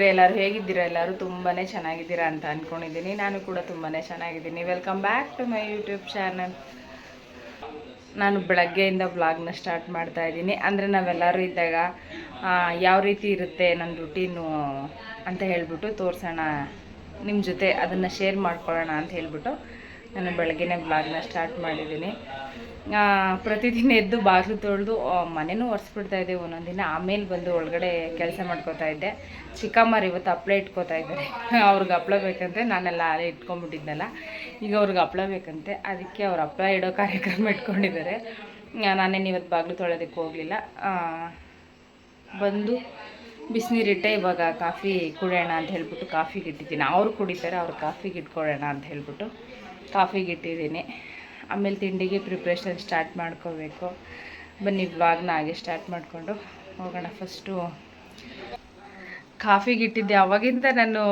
ಸ್ನೇಹಿತರೆ, ಎಲ್ಲರೂ ಹೇಗಿದ್ದೀರಾ? ಎಲ್ಲರೂ ತುಂಬಾ ಚೆನ್ನಾಗಿದ್ದೀರಾ ಅಂತ ಅಂದ್ಕೊಂಡಿದ್ದೀನಿ ನಾನು ಕೂಡ ತುಂಬಾ ಚೆನ್ನಾಗಿದ್ದೀನಿ. Welcome back to my YouTube channel ನಾನು ಬೆಳಗ್ಗೆಯಿಂದ ಬ್ಲಾಗ್ನ ಸ್ಟಾರ್ಟ್ ಮಾಡ್ತಾ ಇದ್ದೀನಿ. ಅಂದರೆ ನಾವೆಲ್ಲರೂ ಇದ್ದಾಗ ಯಾವ ರೀತಿ ಇರುತ್ತೆ ನನ್ನ ರುಟೀನು ಅಂತ ಹೇಳಿಬಿಟ್ಟು ತೋರಿಸೋಣ. ನಿಮ್ಮ ಜೊತೆ ಅದನ್ನು ಶೇರ್ ಮಾಡ್ಕೊಳ್ಳೋಣ ಅಂತ ಹೇಳ್ಬಿಟ್ಟು ನಾನು ಬೆಳಗ್ಗೆನೇ ಬ್ಲಾಗ್ನ ಸ್ಟಾರ್ಟ್ ಮಾಡಿದ್ದೀನಿ. ಪ್ರತಿದಿನ ಎದ್ದು ಬಾಗಿಲು ತೊಳೆದು ಮನೆನೂ ಒರೆಸ್ಬಿಡ್ತಾ ಇದ್ದೆ ಒಂದೊಂದು ದಿನ. ಆಮೇಲೆ ಬಂದು ಒಳಗಡೆ ಕೆಲಸ ಮಾಡ್ಕೋತಾ ಇದ್ದೆ. ಚಿಕ್ಕಮ್ಮರು ಇವತ್ತು ಹಪ್ಳ ಇಟ್ಕೋತಾ ಇದ್ದಾರೆ. ಅವ್ರಿಗೆ ಹಪ್ಳ ಬೇಕಂತೆ, ನಾನೆಲ್ಲ ಅಲ್ಲೇ ಇಟ್ಕೊಂಡ್ಬಿಟ್ಟಿದ್ದೆಲ್ಲ ಈಗ ಅವ್ರಿಗೆ ಹಪ್ಳ ಬೇಕಂತೆ. ಅದಕ್ಕೆ ಅವ್ರು ಹಪ್ಳ ಇಡೋ ಕಾರ್ಯಕ್ರಮ ಇಟ್ಕೊಂಡಿದ್ದಾರೆ. ನಾನೇನು ಇವತ್ತು ಬಾಗಿಲು ತೊಳೆಯೋದಕ್ಕೆ ಹೋಗಲಿಲ್ಲ. ಬಂದು ಬಿಸಿನೀರಿಟ್ಟೆ ಇವಾಗ ಕಾಫಿ ಕುಡಿಯೋಣ ಅಂತ ಹೇಳ್ಬಿಟ್ಟು ಕಾಫಿಗೆ ಇಟ್ಟಿದ್ದೀನಿ ಅವ್ರು ಕುಡಿತಾರೆ, ಅವ್ರು ಕಾಫಿಗೆ ಇಟ್ಕೊಳ್ಳೋಣ ಅಂತ ಹೇಳ್ಬಿಟ್ಟು. ಕಾಫಿಗೆ ಇಟ್ಟಿದ್ದೀನಿ. ಆಮೇಲೆ ತಿಂಡಿಗೆ ಪ್ರಿಪ್ರೇಷನ್ ಸ್ಟಾರ್ಟ್ ಮಾಡ್ಕೋಬೇಕು. ಬನ್ನಿ ಬ್ಲಾಗ್ನ ಹಾಗೆ ಸ್ಟಾರ್ಟ್ ಮಾಡಿಕೊಂಡು ಹೋಗೋಣ ಫಸ್ಟು ಕಾಫಿಗೆ ಇಟ್ಟಿದ್ದೆ. ಅವಾಗಿಂದ ನಾನು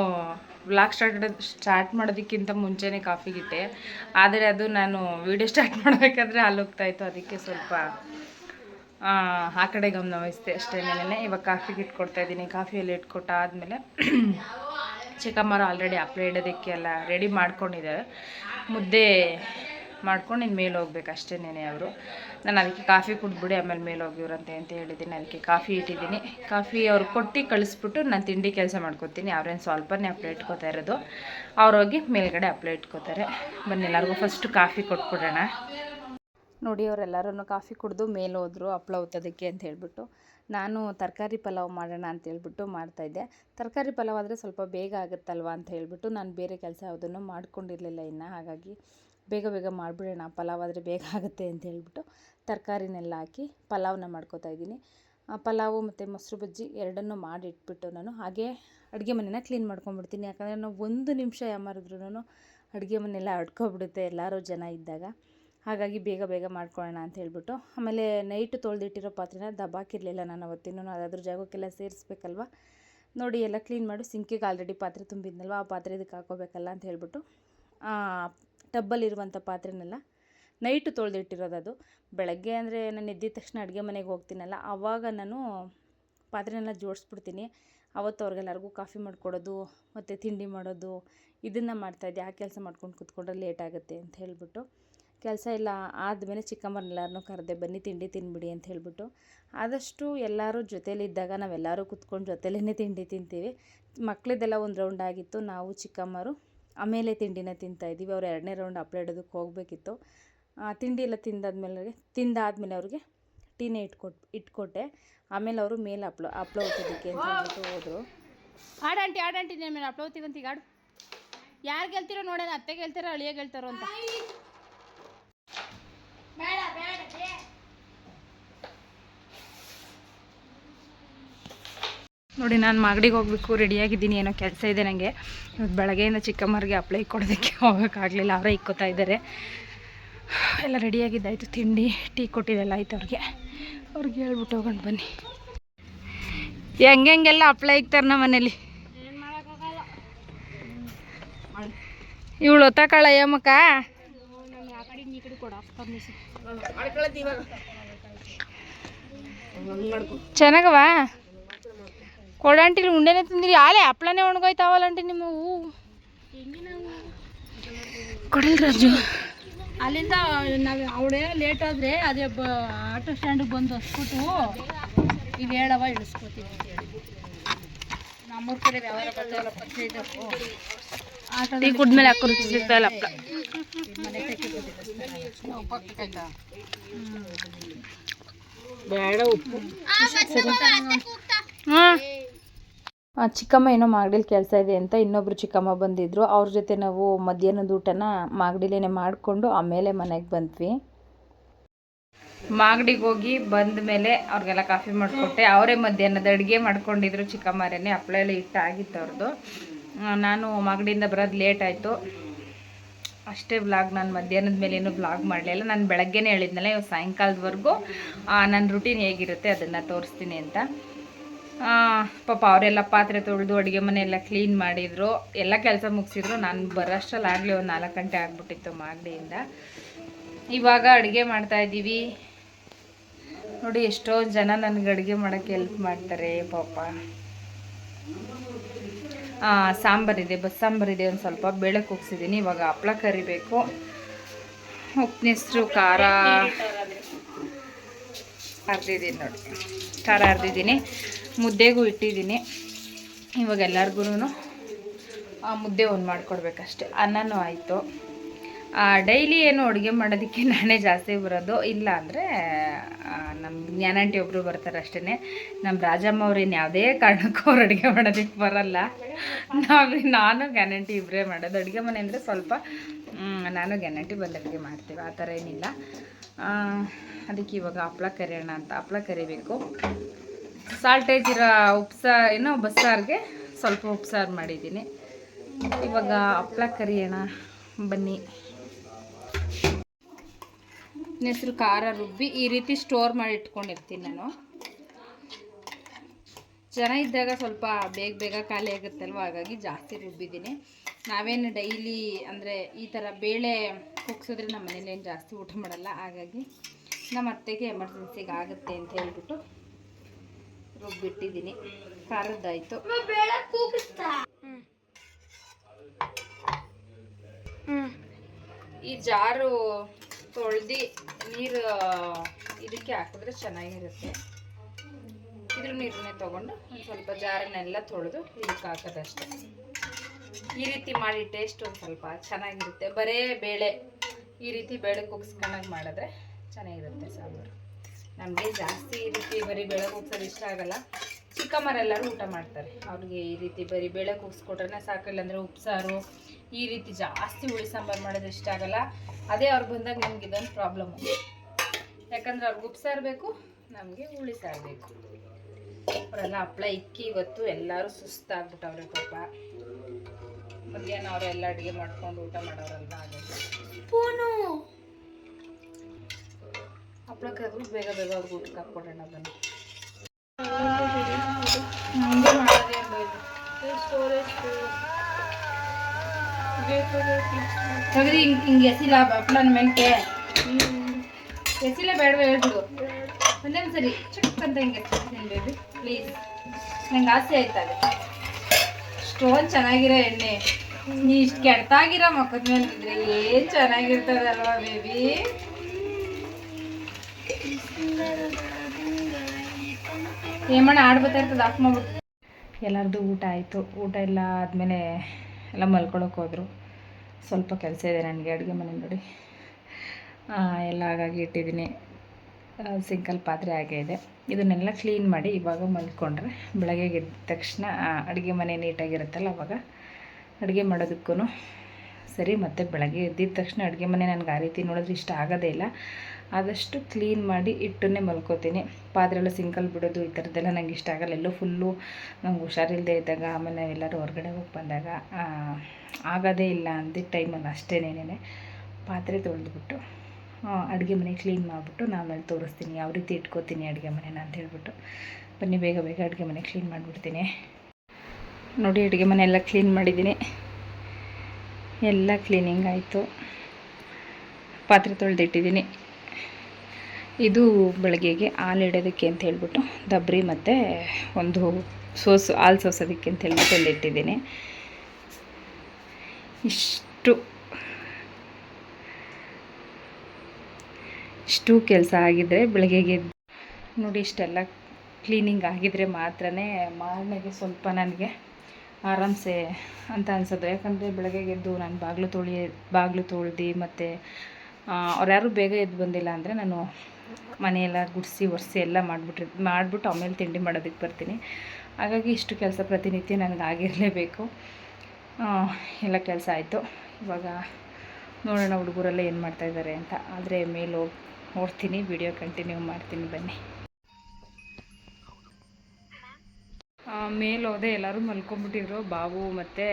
ಬ್ಲಾಗ್ ಸ್ಟಾರ್ಟ್ ಸ್ಟಾರ್ಟ್ ಮಾಡೋದಕ್ಕಿಂತ ಮುಂಚೆನೇ ಕಾಫಿಗಿಟ್ಟೆ ಆದರೆ ಅದು ನಾನು ವಿಡಿಯೋ ಸ್ಟಾರ್ಟ್ ಮಾಡಬೇಕಾದ್ರೆ ಇತ್ತು. ಅದಕ್ಕೆ ಸ್ವಲ್ಪ ಆ, ಕಡೆ ಗಮನ ವಹಿಸಿದೆ ಅಷ್ಟೇ ನೆನೆ ಇವಾಗ ಕಾಫಿಗೆ ಇಟ್ಕೊಡ್ತಾ ಇದ್ದೀನಿ. ಕಾಫಿಯಲ್ಲಿ ಇಟ್ಕೊಟ್ಟಾದ್ಮೇಲೆ ಚಿಕ್ಕಮ್ಮರು ಆಲ್ರೆಡಿ ಹಪ್ಳ ಇಡೋದಕ್ಕೆ ಎಲ್ಲ ರೆಡಿ ಮಾಡ್ಕೊಂಡಿದ್ದಾರೆ. ಮುದ್ದೆ ಮಾಡ್ಕೊಂಡು ಇನ್ನು ಮೇಲೆ ಹೋಗ್ಬೇಕು ನೆನೆ ಅವರು. ನಾನು ಅದಕ್ಕೆ ಕಾಫಿ ಕುಡಿದ್ಬಿಡಿ, ಆಮೇಲೆ ಮೇಲೆ ಹೋಗಿವ್ರಂತೆ ಅಂತ ಹೇಳಿದ್ದೀನಿ ಅದಕ್ಕೆ ಕಾಫಿ ಇಟ್ಟಿದ್ದೀನಿ ಕಾಫಿ ಅವ್ರು ಕೊಟ್ಟು ಕಳಿಸ್ಬಿಟ್ಟು ನಾನು ತಿಂಡಿ ಕೆಲಸ ಮಾಡ್ಕೊತೀನಿ. ಅವ್ರೇನು ಸ್ವಲ್ಪನೇ ಅಪ್ಲೈ ಇಟ್ಕೋತಾ ಇರೋದು. ಹೋಗಿ ಮೇಲ್ಗಡೆ ಅಪ್ಲೈ ಇಟ್ಕೋತಾರೆ. ಬನ್ನಿ, ಎಲ್ಲರಿಗೂ ಫಸ್ಟ್ ಕಾಫಿ ಕೊಟ್ಬಿಡೋಣ. ನೋಡಿ ಅವರೆಲ್ಲರೂ ಕಾಫಿ ಕುಡಿದು ಮೇಲೆ ಹೋದರು, ಹಪ್ಳ ಒತ್ತೋದಕ್ಕೆ ಅಂತ ಹೇಳ್ಬಿಟ್ಟು. ನಾನು ತರಕಾರಿ ಪಲಾವ್ ಮಾಡೋಣ ಅಂತ ಹೇಳ್ಬಿಟ್ಟು ಮಾಡ್ತಾಯಿದ್ದೆ ತರಕಾರಿ ಪಲಾವ್ ಆದರೆ ಸ್ವಲ್ಪ ಬೇಗ ಆಗುತ್ತಲ್ವ ಅಂತ ಹೇಳಿಬಿಟ್ಟು ನಾನು ಬೇರೆ ಕೆಲಸ ಯಾವುದನ್ನು ಮಾಡ್ಕೊಂಡಿರಲಿಲ್ಲ ಇನ್ನು. ಹಾಗಾಗಿ ಬೇಗ ಬೇಗ ಮಾಡಿಬಿಡೋಣ. ಪಲಾವ್ ಆದರೆ ಬೇಗ ಆಗುತ್ತೆ ಅಂತ ಹೇಳ್ಬಿಟ್ಟು ತರಕಾರಿನೆಲ್ಲ ಹಾಕಿ ಪಲಾವ್ನ ಮಾಡ್ಕೋತಾ ಇದ್ದೀನಿ. ಪಲಾವು ಮತ್ತು ಮೊಸರು ಬಜ್ಜಿ ಎರಡನ್ನೂ ಮಾಡಿ ಇಟ್ಬಿಟ್ಟು ನಾನು ಹಾಗೆ ಅಡುಗೆ ಮನೆನ ಕ್ಲೀನ್ ಮಾಡ್ಕೊಂಬಿಡ್ತೀನಿ. ಯಾಕಂದರೆ ನಾವು ಒಂದು ನಿಮಿಷ ಯಾಮಾರಿದ್ರೂ ಅಡುಗೆ ಮನೆಯೆಲ್ಲ ಅಡ್ಕೊಬಿಡುತ್ತೆ ಎಲ್ಲರೂ ಜನ ಇದ್ದಾಗ. ಹಾಗಾಗಿ ಬೇಗ ಬೇಗ ಮಾಡ್ಕೊಳ್ಳೋಣ ಅಂತ ಹೇಳ್ಬಿಟ್ಟು. ಆಮೇಲೆ ನೈಟ್ ತೊಳೆದಿಟ್ಟಿರೋ ಪಾತ್ರೆನ ದಬ್ಬಾಕಿರಲಿಲ್ಲ ನಾನು ಅವತ್ತಿನೂ ಅದ್ರ ಜಾಗಕ್ಕೆಲ್ಲ ಸೇರಿಸ್ಬೇಕಲ್ವ? ನೋಡಿ, ಎಲ್ಲ ಕ್ಲೀನ್ ಮಾಡಿ ಸಿಂಕಿಗೆ ಆಲ್ರೆಡಿ ಪಾತ್ರೆ ತುಂಬಿದ್ನಲ್ವ? ಆ ಪಾತ್ರೆ ಇದಕ್ಕೆ ಹಾಕೋಬೇಕಲ್ಲ ಅಂತ ಹೇಳ್ಬಿಟ್ಟು. ಟಬ್ಬಲ್ಲಿರುವಂಥ ಪಾತ್ರೆನೆಲ್ಲ ನೈಟು ತೊಳೆದಿಟ್ಟಿರೋದು ಅದು. ಬೆಳಗ್ಗೆ ಅಂದರೆ ನಾನು ಎದ್ದಿದ ತಕ್ಷಣ ಅಡುಗೆ ಮನೆಗೆ ಹೋಗ್ತೀನಲ್ಲ ಆವಾಗ ನಾನು ಪಾತ್ರೆನೆಲ್ಲ ಜೋಡಿಸ್ಬಿಡ್ತೀನಿ. ಅವತ್ತು ಅವ್ರಿಗೆಲ್ಲರಿಗೂ ಕಾಫಿ ಮಾಡಿಕೊಡೋದು, ಮತ್ತು ತಿಂಡಿ ಮಾಡೋದು, ಇದನ್ನು ಮಾಡ್ತಾಯಿದ್ದೆ ಆ ಕೆಲಸ ಮಾಡ್ಕೊಂಡು ಕೂತ್ಕೊಂಡ್ರೆ ಲೇಟ್ ಆಗುತ್ತೆ ಅಂತ ಹೇಳ್ಬಿಟ್ಟು. ಕೆಲಸ ಇಲ್ಲ, ಆದಮೇಲೆ ಚಿಕ್ಕಮ್ಮನೆಲ್ಲರನ್ನೂ ಕರೆದೆ, ಬನ್ನಿ ತಿಂಡಿ ತಿನ್ಬಿಡಿ ಅಂತ ಹೇಳಿಬಿಟ್ಟು ಆದಷ್ಟು ಎಲ್ಲರೂ ಜೊತೇಲಿದ್ದಾಗ ನಾವೆಲ್ಲರೂ ಕುತ್ಕೊಂಡು ಜೊತೆಲೇ ತಿಂಡಿ ತಿಂತೀವಿ. ಮಕ್ಕಳದೆಲ್ಲ ಒಂದು ರೌಂಡ್ ಆಗಿತ್ತು, ನಾವು, ಚಿಕ್ಕಮ್ಮರು ಆಮೇಲೆ ತಿಂಡಿನ ತಿಂತಾಯಿದ್ದೀವಿ ಅವ್ರು ಎರಡನೇ ರೌಂಡ್ ಅಪ್ಲೈ ಇಡೋದಕ್ಕೆ ಹೋಗಬೇಕಿತ್ತು. ತಿಂಡಿ ಎಲ್ಲ ತಿಂದಾದ್ಮೇಲೆ ತಿಂದಾದ್ಮೇಲೆ ಅವ್ರಿಗೆ ಟೀನೇ ಇಟ್ಕೊಟ್, ಇಟ್ಕೊಟ್ಟೆ. ಆಮೇಲೆ ಅವರು ಮೇಲೆ ಅಪ್ಲೋ ಅಪ್ಲೋ ಅಂತ ಹೇಳ್ಬಿಟ್ಟು ಹೋದರು. ಆಡಂಟಿ ಆಡಂಟಿ ಮೇಲೆ ಅಪ್ಲೋತಿವಂತ ಈಗ ಆಡು ಯಾರು ಗೆಲ್ತಿರೋ ನೋಡೋಣ ಅತ್ತೆ ಗೆಲ್ತಾರೋ ಅಳಿಯ ಗೆಲ್ತಾರೋ ಅಂತ. ನೋಡಿ, ನಾನು ಮಾಗಡಿಗೆ ಹೋಗ್ಬೇಕು ರೆಡಿಯಾಗಿದ್ದೀನಿ ಏನೋ ಕೆಲಸ ಇದೆ ನನಗೆ ಇವತ್ತು ಬೆಳಗ್ಗೆಯಿಂದ ಚಿಕ್ಕಮ್ಮರಿಗೆ ಅಪ್ಲೈ ಕೊಡೋದಕ್ಕೆ ಹೋಗೋಕ್ಕಾಗಲಿಲ್ಲ ಅವರೇ ಇಕ್ಕೋತಾ ಇದ್ದಾರೆ. ಎಲ್ಲ ರೆಡಿಯಾಗಿದ್ದಾಯಿತು ತಿಂಡಿ, ಟೀ ಕೊಟ್ಟಿದ್ದೆಲ್ಲ ಆಯ್ತು ಅವ್ರಿಗೆ. ಅವ್ರಿಗೆ ಹೇಳ್ಬಿಟ್ಟು ಹೋಗೋಣ, ಬನ್ನಿ. ಹೆಂಗೆಲ್ಲ ಅಪ್ಲೈ ಇಕ್ತಾರೆ ನಮ್ಮ ಮನೇಲಿ? ಇವಳು ಒತ್ತಾಕಳ ಯಮಕ ಚೆನ್ನಾಗವಾ? ಕೊಡಂಟಿಲಿ ಉಂಡೆನೆ ತಿಂದಿರಿ ಆಲೆ ಹಪ್ಳನೇ ಒಣಗೋಯ್ತಾವಲ್ಲಂಟಿ ನಿಮ್ಮ ಹೂ. ಕೊಡಿಲ್ ರಾಜು. ಅಲ್ಲಿಂದ ನಾವು ಅವಳೇ ಲೇಟ್ ಆದರೆ ಅದೇ ಬ ಆಟೋ ಸ್ಟ್ಯಾಂಡಿಗೆ ಬಂದು ಹಸ್ಬಿಟ್ಟು ಈಗ ಹೇಳವ ಇಳಿಸ್ಕೊತೀವಿ ನಮ್ಮೂರ ಕಡೆ ವ್ಯವಹಾರ ಬರ್ತಾವಲ್ಲ ಇದ್ದವು ಆಟೋ ಟೀ ಸಿಗ್ತಾಯಿಲ್ಲ ಹಪ್ಳ ಕಟ್ಟಿ ಬೇಡ ಉಪ್ಪು. ಹಾಂ ಚಿಕ್ಕಮ್ಮ ಏನೋ ಮಾಗಡಿಲಿ ಕೆಲಸ ಇದೆ ಅಂತ ಇನ್ನೊಬ್ಬರು ಚಿಕ್ಕಮ್ಮ ಬಂದಿದ್ರು. ಅವ್ರ ಜೊತೆ ನಾವು ಮಧ್ಯಾಹ್ನದ ಊಟನ ಮಾಗಡಿಲೇನೆ ಮಾಡಿಕೊಂಡು ಆಮೇಲೆ ಮನೆಗೆ ಬಂದ್ವಿ. ಮಾಗಡಿಗೆ ಹೋಗಿ ಬಂದ ಮೇಲೆ ಅವ್ರಿಗೆಲ್ಲ ಕಾಫಿ ಮಾಡಿಕೊಟ್ಟೆ. ಅವರೇ ಮಧ್ಯಾಹ್ನದ ಅಡುಗೆ ಮಾಡ್ಕೊಂಡಿದ್ರು ಚಿಕ್ಕಮ್ಮರೇನೆ. ಹಪ್ಪಳ ಎಲ್ಲ ಇಟ್ಟು ಆಗಿತ್ತು ಅವ್ರದ್ದು ನಾನು ಮಾಗಡಿಯಿಂದ ಬರೋದು ಲೇಟ್ ಆಯಿತು. ಅಷ್ಟೇ ಬ್ಲಾಗ್ ನಾನು ಮಧ್ಯಾಹ್ನದ ಮೇಲೆ ಏನು ಬ್ಲಾಗ್ ಮಾಡಲಿಲ್ಲ ನಾನು ಬೆಳಗ್ಗೆನೇ ಹೇಳಿದ್ನಲ್ಲ, ಇವಾಗ ಸಾಯಂಕಾಲದವರೆಗೂ ನನ್ನ ರುಟೀನ್ ಹೇಗಿರುತ್ತೆ ಅದನ್ನು ತೋರಿಸ್ತೀನಿ ಅಂತ. ಪಾಪ ಅವರೆಲ್ಲ ಪಾತ್ರೆ ತೊಳೆದು ಅಡುಗೆ ಮನೆ ಎಲ್ಲ ಕ್ಲೀನ್ ಮಾಡಿದರು. ಎಲ್ಲ ಕೆಲಸ ಮುಗಿಸಿದ್ರು. ನಾನು ಬರೋಷ್ಟರಲ್ಲಿ ಆಗಲಿ ಒಂದು ನಾಲ್ಕು ಗಂಟೆ ಆಗಿಬಿಟ್ಟಿತ್ತು ಮಾಗಡಿಯಿಂದ ಇವಾಗ ಅಡುಗೆ ಮಾಡ್ತಾಯಿದ್ದೀವಿ ನೋಡಿ ಎಷ್ಟೋ ಜನ ನನಗೆ ಅಡುಗೆ ಮಾಡೋಕ್ಕೆ ಹೆಲ್ಪ್ ಮಾಡ್ತಾರೆ, ಪಾಪ. ಸಾಂಬಾರಿದೆ ಬಸ್ ಸಾಂಬಾರಿದೆ ಒಂದು ಸ್ವಲ್ಪ ಬೇಳೆ ಕುಗ್ಸಿದ್ದೀನಿ ಇವಾಗ ಹಪ್ಳ ಕರಿಬೇಕು. ಉಪ್ಪಿನ ಹೆಸರು ಖಾರ ಅರ್ದಿದ್ದೀನಿ ನೋಡಿ. ಖಾರ ಅರ್ದಿದ್ದೀನಿ. ಮುದ್ದೆಗೂ ಇಟ್ಟಿದ್ದೀನಿ. ಇವಾಗ ಎಲ್ಲರಿಗೂ ಮುದ್ದೆ ಒಂದು ಮಾಡಿಕೊಡ್ಬೇಕಷ್ಟೆ. ಅನ್ನನೂ ಆಯಿತು. ಡೈಲಿ ಏನು ಅಡುಗೆ ಮಾಡೋದಕ್ಕೆ ನಾನೇ ಜಾಸ್ತಿ ಬರೋದು. ಇಲ್ಲ ಅಂದರೆ ನಮ್ಮ ಜ್ಞಾನಾಂಟಿ ಒಬ್ಬರು ಬರ್ತಾರೆ ಅಷ್ಟೇ ನಮ್ಮ ರಾಜಮ್ಮ ಅವ್ರೇನು ಯಾವುದೇ ಕಾರಣಕ್ಕೂ ಅವ್ರು ಅಡುಗೆ ಮಾಡೋದಕ್ಕೆ ಬರಲ್ಲ. ನಾವು ನಾನು ಗ್ಯಾರಂಟಿ ಇಬ್ಬರೇ ಮಾಡೋದು. ಅಡುಗೆ ಮನೆ ಅಂದರೆ ಸ್ವಲ್ಪ ನಾನು ಗ್ಯಾರಂಟಿ ಬಂದು ಅಡುಗೆ ಮಾಡ್ತೀವಿ. ಆ ಥರ ಏನಿಲ್ಲ. ಆ, ಅದಕ್ಕೆ ಇವಾಗ ಹಪ್ಳ ಕರಿಯೋಣ ಅಂತ. ಹಪ್ಳ ಕರಿಬೇಕು. ಸಾಲ್ಟೇಜ್ ಇರೋ ಉಪ್ಸಾ, ಏನೋ ಬಸ್ಸಾರಿಗೆ ಸ್ವಲ್ಪ ಉಪ್ಸಾರು ಮಾಡಿದ್ದೀನಿ. ಇವಾಗ ಹಪ್ಳ ಕರಿಯೋಣ. ಬನ್ನಿ. ಹೆಸರು ಖಾರ ರುಬ್ಬಿ ಈ ರೀತಿ ಸ್ಟೋರ್ ಮಾಡಿ ಇಟ್ಕೊಂಡಿರ್ತೀನಿ ನಾನು. ಜನ ಇದ್ದಾಗ ಸ್ವಲ್ಪ ಬೇಗ ಬೇಗ ಖಾಲಿ ಆಗುತ್ತಲ್ವ? ಹಾಗಾಗಿ ಜಾಸ್ತಿ ರುಬ್ಬಿದ್ದೀನಿ. ನಾವೇನು ಡೈಲಿ, ಅಂದರೆ ಈ ಥರ ಬೇಳೆ ಕುಗ್ಸಿದ್ರೆ ನಮ್ಮ ಮನೇಲಿ ಏನು ಜಾಸ್ತಿ ಊಟ ಮಾಡಲ್ಲ. ಹಾಗಾಗಿ ನಮ್ಮ ಅತ್ತೆಗೆ ಎಮರ್ಜೆನ್ಸಿಗೆ ಆಗುತ್ತೆ ಅಂತ ಹೇಳ್ಬಿಟ್ಟು ರುಬ್ಬಿಟ್ಟಿದ್ದೀನಿ. ಖಾರದ್ದಾಯಿತು ಈ ಜಾರು ತೊಳ್ದು ನೀರು, ಇದಕ್ಕೆ ಹಾಕಿದ್ರೆ ಚೆನ್ನಾಗಿರುತ್ತೆ. ಇದ್ರ ನೀರನ್ನೇ ತೊಗೊಂಡು ಒಂದು ಸ್ವಲ್ಪ ಜಾರನ್ನೆಲ್ಲ ತೊಳೆದು ಇದಕ್ಕೆ ಹಾಕೋದಷ್ಟೇ. ಈ ರೀತಿ ಮಾಡಿ ಟೇಸ್ಟ್ ಒಂದು ಸ್ವಲ್ಪ ಚೆನ್ನಾಗಿರುತ್ತೆ. ಬರೇ ಬೇಳೆ. ಈ ರೀತಿ ಬೇಳೆ ಕುಗ್ಸ್ಕೊಂಡಾಗ ಮಾಡಿದ್ರೆ ಚೆನ್ನಾಗಿರುತ್ತೆ ಸಾಂಬಾರು. ನಮಗೆ ಜಾಸ್ತಿ ಈ ರೀತಿ ಬರೀ ಬೇಳೆ ಕುಗ್ಸೋದು ಇಷ್ಟ ಆಗಲ್ಲ. ಚಿಕ್ಕಮ್ಮರೆಲ್ಲರೂ ಊಟ ಮಾಡ್ತಾರೆ. ಅವ್ರಿಗೆ ಈ ರೀತಿ ಬರೀ ಬೇಳೆ ಕುಗ್ಸ್ಕೊಟ್ರೆ ಸಾಕಿಲ್ಲ, ಅಂದರೆ ಉಪ್ಸಾರು, ಈ ರೀತಿ ಜಾಸ್ತಿ ಹುಳಿ ಸಾಂಬಾರು ಮಾಡೋದು ಇಷ್ಟ ಆಗಲ್ಲ. ಅದೇ ಅವ್ರು ಬಂದಾಗ ನಮ್ಗೆ ಇದೊಂದು ಪ್ರಾಬ್ಲಮ್ ಯಾಕಂದ್ರೆ ಅವ್ರಿಗೆ ಉಪ್ಸಾರು ಬೇಕು, ನಮಗೆ ಹುಳಿ ಸಾರು ಬೇಕು. ಅವರೆಲ್ಲ ಹಪ್ಪಳ ಇಕ್ಕಿ ಇವತ್ತು ಎಲ್ಲರೂ ಸುಸ್ತಾಗ್ಬಿಟ್ಟವ್ರೆ ಪಾಪ. ಮಧ್ಯಾಹ್ನ ಅವರೆಲ್ಲ ಅಡುಗೆ ಮಾಡ್ಕೊಂಡು ಊಟ ಮಾಡೋರಲ್ವ ಹಪ್ಳ ಕರೆದು ಬೇಗ ಬೇಗ ಅವ್ರಿಗೆ ಊಟಕ್ಕೆ ಹಾಕ್ಕೊಡೋಣ ಬನ್ನಿ. ಹಂಗೆ ಮಾಡೋದೇ ತೆಗ್ದು ಹಿಂಗೆ ಹಿಂಗೆ ಎಸಿಲ್ಲ ಹಪ್ಳನ ಮೆಂಕೆ ಎಸಿಲ್ಲ ಬೇಡವೇ ಹೇಳ್ಬಿಡು. ಒಂದೊಂದು ಸರಿ ಚಕ್ ಅಂತ ಹಿಂಗೆ ಬೇಬಿ ಪ್ಲೀಸ್ ನಂಗೆ ಆಸೆ ಆಯ್ತದೆ ಸ್ಟೋನ್ ಚೆನ್ನಾಗಿರೋ ಎಣ್ಣೆ. ನೀ ಇಷ್ಟು ಕೆಟ್ಟಾಗಿರೋ ಮಕ್ಕದ ಮೇಲೆ ಏನ್ ಏನು ಚೆನ್ನಾಗಿರ್ತದಲ್ವಾ ಬೇಬಿ ಏಮಣ್ಣ ಆಡ್ ಹಾಕ್ ಆಫ್ ಮಾಡ್ಬಿಟ್ಟು ಊಟ ಆಯಿತು. ಊಟ ಎಲ್ಲ ಆದಮೇಲೆ ಎಲ್ಲ ಮಲ್ಕೊಳಕ್ಕೆ ಹೋದರು. ಸ್ವಲ್ಪ ಕೆಲಸ ಇದೆ ನನಗೆ ಅಡುಗೆ ಮನೆ ನೋಡಿ. ಎಲ್ಲ ಹಾಗಾಗಿ ಇಟ್ಟಿದ್ದೀನಿ. ಸಿಂಕಲ್ ಪಾತ್ರೆ ಆಗೇ ಇದೆ. ಇದನ್ನೆಲ್ಲ ಕ್ಲೀನ್ ಮಾಡಿ ಇವಾಗ ಮಲ್ಕೊಂಡ್ರೆ ಬೆಳಗ್ಗೆ ಎದ್ದ ತಕ್ಷಣ ಅಡುಗೆ ಮನೆ ನೀಟಾಗಿರುತ್ತಲ್ಲ ಅವಾಗ ಅಡುಗೆ ಮಾಡೋದಕ್ಕೂ ಸರಿ. ಮತ್ತು ಬೆಳಗ್ಗೆ ಎದ್ದಿದ ತಕ್ಷಣ ಅಡುಗೆ ಮನೆ ನನಗೆ ಆ ರೀತಿ ನೋಡಿದ್ರೆ ಇಷ್ಟ ಆಗೋದೇ ಇಲ್ಲ. ಆದಷ್ಟು ಕ್ಲೀನ್ ಮಾಡಿ ಇಟ್ಟನ್ನೇ ಮಲ್ಕೋತೀನಿ. ಪಾತ್ರೆ ಎಲ್ಲ ಸಿಂಕಲ್ ಬಿಡೋದು ಈ ಥರದ್ದೆಲ್ಲ ನಂಗೆ ಇಷ್ಟ ಆಗಲ್ಲ. ಎಲ್ಲೋ ಫುಲ್ಲು ನಂಗೆ ಹುಷಾರಿಲ್ಲದೆ ಇದ್ದಾಗ ಆಮೇಲೆ ಎಲ್ಲರೂ ಹೊರಗಡೆ ಹೋಗಿ ಬಂದಾಗ ಆಗೋದೇ ಇಲ್ಲ ಅಂದಿದ್ದ ಟೈಮಲ್ಲಿ ಅಷ್ಟೇನೇನೆ ಪಾತ್ರೆ ತೊಳೆದ್ಬಿಟ್ಟು ಅಡುಗೆ ಮನೆ ಕ್ಲೀನ್ ಮಾಡಿಬಿಟ್ಟು ನಾನು ಆಮೇಲೆ ತೋರಿಸ್ತೀನಿ, ಯಾವ ರೀತಿ ಇಟ್ಕೋತೀನಿ ಅಡುಗೆ ಮನೆನ ಅಂತ ಹೇಳ್ಬಿಟ್ಟು. ಬನ್ನಿ, ಬೇಗ ಬೇಗ ಅಡುಗೆ ಮನೆ ಕ್ಲೀನ್ ಮಾಡಿಬಿಡ್ತೀನಿ. ನೋಡಿ, ಅಡುಗೆ ಮನೆ ಎಲ್ಲ ಕ್ಲೀನ್ ಮಾಡಿದ್ದೀನಿ. ಎಲ್ಲ ಕ್ಲೀನಿಂಗ್ ಆಯಿತು. ಪಾತ್ರೆ ತೊಳೆದಿಟ್ಟಿದ್ದೀನಿ. ಇದು ಬೆಳಗ್ಗೆಗೆ ಹಾಲು ಇಡೋದಕ್ಕೆ ಅಂತ ಹೇಳ್ಬಿಟ್ಟು ದಬ್ರಿ ಮತ್ತು ಒಂದು ಸೋಸು, ಹಾಲು ಸೋಸೋದಕ್ಕೆ ಅಂತ ಹೇಳ್ಬಿಟ್ಟು ಅಲ್ಲಿ ಇಟ್ಟಿದ್ದೀನಿ ಇಷ್ಟು. ಇಷ್ಟು ಕೆಲಸ ಆಗಿದ್ದರೆ ಬೆಳಗ್ಗೆಗೆ ನೋಡಿ ಇಷ್ಟೆಲ್ಲ ಕ್ಲೀನಿಂಗ್ ಆಗಿದ್ರೆ ಮಾತ್ರನೇ ಮಾರನೆಗೆ ಸ್ವಲ್ಪ ನನಗೆ ಆರಾಮ್ಸೆ ಅಂತ ಅನ್ಸೋದು. ಯಾಕಂದರೆ ಬೆಳಗ್ಗೆ ಎದ್ದು ನಾನು ಬಾಗಿಲು ತೊಳಿ, ಬಾಗಿಲು ತೊಳ್ದು ಮತ್ತು ಅವ್ರು ಯಾರು ಬೇಗ ಎದ್ದು ಬಂದಿಲ್ಲ ಅಂದರೆ ನಾನು ಮನೆಯೆಲ್ಲ ಗುಡಿಸಿ, ಒರೆಸಿ ಎಲ್ಲ ಮಾಡಿಬಿಟ್ರಿ, ಮಾಡಿಬಿಟ್ಟು ಆಮೇಲೆ ತಿಂಡಿ ಮಾಡೋದಕ್ಕೆ ಬರ್ತೀನಿ. ಹಾಗಾಗಿ ಇಷ್ಟು ಕೆಲಸ ಪ್ರತಿನಿತ್ಯ ನನಗೆ ಆಗಿರಲೇಬೇಕು. ಎಲ್ಲ ಕೆಲಸ ಆಯಿತು. ಇವಾಗ ನೋಡೋಣ ಹುಡುಗರೆಲ್ಲ ಏನು ಮಾಡ್ತಾಯಿದ್ದಾರೆ ಅಂತ. ಆದರೆ ಮೇಲೆ ನೋಡ್ತೀನಿ ವಿಡಿಯೋ ಕಂಟಿನ್ಯೂ ಮಾಡ್ತೀನಿ, ಬನ್ನಿ. ಮೇಲೆ ಹೋದೆ, ಎಲ್ಲರೂ ಮಲ್ಕೊಂಡ್ಬಿಟ್ಟಿದ್ರು ಬಾಬು ಮತ್ತು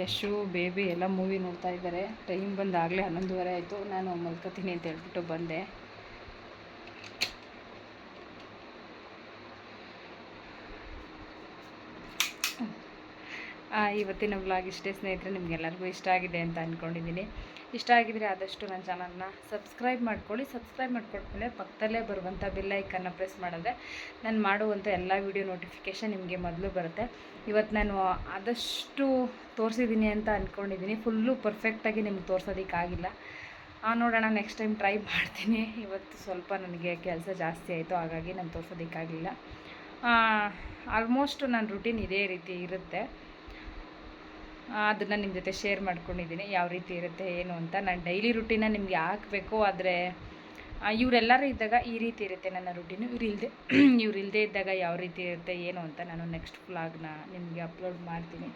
ಯಶು, ಬೇಬಿ ಎಲ್ಲ ಮೂವಿ ನೋಡ್ತಾ ಇದ್ದಾರೆ. ಟೈಮ್ ಬಂದಾಗಲೇ ಹನ್ನೊಂದುವರೆ ಆಯಿತು. ನಾನು ಮಲ್ಕೋತೀನಿ ಅಂತ ಹೇಳ್ಬಿಟ್ಟು ಬಂದೆ. ಇವತ್ತಿನ ವ್ಲಾಗ್ ಇಷ್ಟೇ ಸ್ನೇಹಿತರೆ, ನಿಮಗೆಲ್ಲರಿಗೂ ಇಷ್ಟ ಆಗಿದೆ ಅಂತ ಅಂದ್ಕೊಂಡಿದ್ದೀನಿ ಇಷ್ಟ ಆಗಿದ್ರೆ ಆದಷ್ಟು ನನ್ನ ಚಾನಲ್ನ ಸಬ್ಸ್ಕ್ರೈಬ್ ಮಾಡ್ಕೊಳ್ಳಿ. ಸಬ್ಸ್ಕ್ರೈಬ್ ಮಾಡ್ಕೊಂಡ್ಮೇಲೆ ಪಕ್ಕದಲ್ಲೇ ಬರುವಂಥ ಬಿಲ್ಲೈಕನ್ನು ಪ್ರೆಸ್ ಮಾಡಿದ್ರೆ ನಾನು ಮಾಡುವಂಥ ಎಲ್ಲ ವೀಡಿಯೋ ನೋಟಿಫಿಕೇಷನ್ ನಿಮಗೆ ಮೊದಲು ಬರುತ್ತೆ. ಇವತ್ತು ನಾನು ಆದಷ್ಟು ತೋರಿಸಿದ್ದೀನಿ ಅಂತ ಅಂದ್ಕೊಂಡಿದ್ದೀನಿ ಫುಲ್ಲು ಪರ್ಫೆಕ್ಟಾಗಿ ನಿಮ್ಗೆ ತೋರ್ಸೋದಕ್ಕಾಗಿಲ್ಲ ನೋಡೋಣ ನೆಕ್ಸ್ಟ್ ಟೈಮ್ ಟ್ರೈ ಮಾಡ್ತೀನಿ. ಇವತ್ತು ಸ್ವಲ್ಪ ನನಗೆ ಕೆಲಸ ಜಾಸ್ತಿ ಆಯಿತು, ಹಾಗಾಗಿ ನಾನು ತೋರ್ಸೋದಕ್ಕಾಗಲಿಲ್ಲ ಆಲ್ಮೋಸ್ಟ್ ನನ್ನ ರುಟೀನ್ ಇದೇ ರೀತಿ ಇರುತ್ತೆ. ಅದನ್ನು ನಿಮ್ಮ ಜೊತೆ ಶೇರ್ ಮಾಡ್ಕೊಂಡಿದ್ದೀನಿ ಯಾವ ರೀತಿ ಇರುತ್ತೆ, ಏನು ಅಂತ. ನಾನು ಡೈಲಿ ರುಟೀನ ನಿಮಗೆ ಹಾಕಬೇಕು. ಆದರೆ ಇವರೆಲ್ಲರೂ ಇದ್ದಾಗ ಈ ರೀತಿ ಇರುತ್ತೆ ನನ್ನ ರುಟೀನು ಇವ್ರು ಇಲ್ಲದೆ ಇವ್ರು ಇಲ್ಲದೆ ಇದ್ದಾಗ ಯಾವ ರೀತಿ ಇರುತ್ತೆ, ಏನು ಅಂತ ನಾನು ನೆಕ್ಸ್ಟ್ ವ್ಲಾಗ್ನ ನಿಮಗೆ ಅಪ್ಲೋಡ್ ಮಾಡ್ತೀನಿ.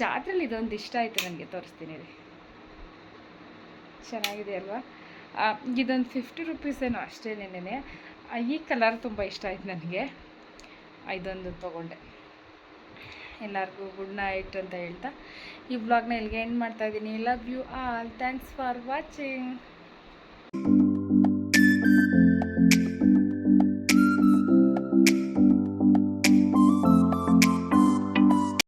ಜಾತ್ರೆಲಿ ಇದೊಂದು ಇಷ್ಟ ಆಯಿತು ನನಗೆ, ತೋರಿಸ್ತೀನಿ ರೀ. ಚೆನ್ನಾಗಿದೆ ಅಲ್ವಾ? ಇದೊಂದು ಫಿಫ್ಟಿ ರುಪೀಸೇನೋ ಅಷ್ಟೇ ನೆನೆ ಈ ಕಲರ್ ತುಂಬ ಇಷ್ಟ ಆಯ್ತು ನನಗೆ. ಇದೊಂದು ತೊಗೊಂಡೆ. ಎಲ್ಲರಿಗೂ ಗುಡ್ ನೈಟ್ ಅಂತ ಹೇಳ್ತಾ ಈ ಬ್ಲಾಗ್ನ ಇಲ್ಲಿಗೆ ಎಂಡ್ ಮಾಡ್ತಾಯಿದ್ದೀನಿ love you all thanks for watching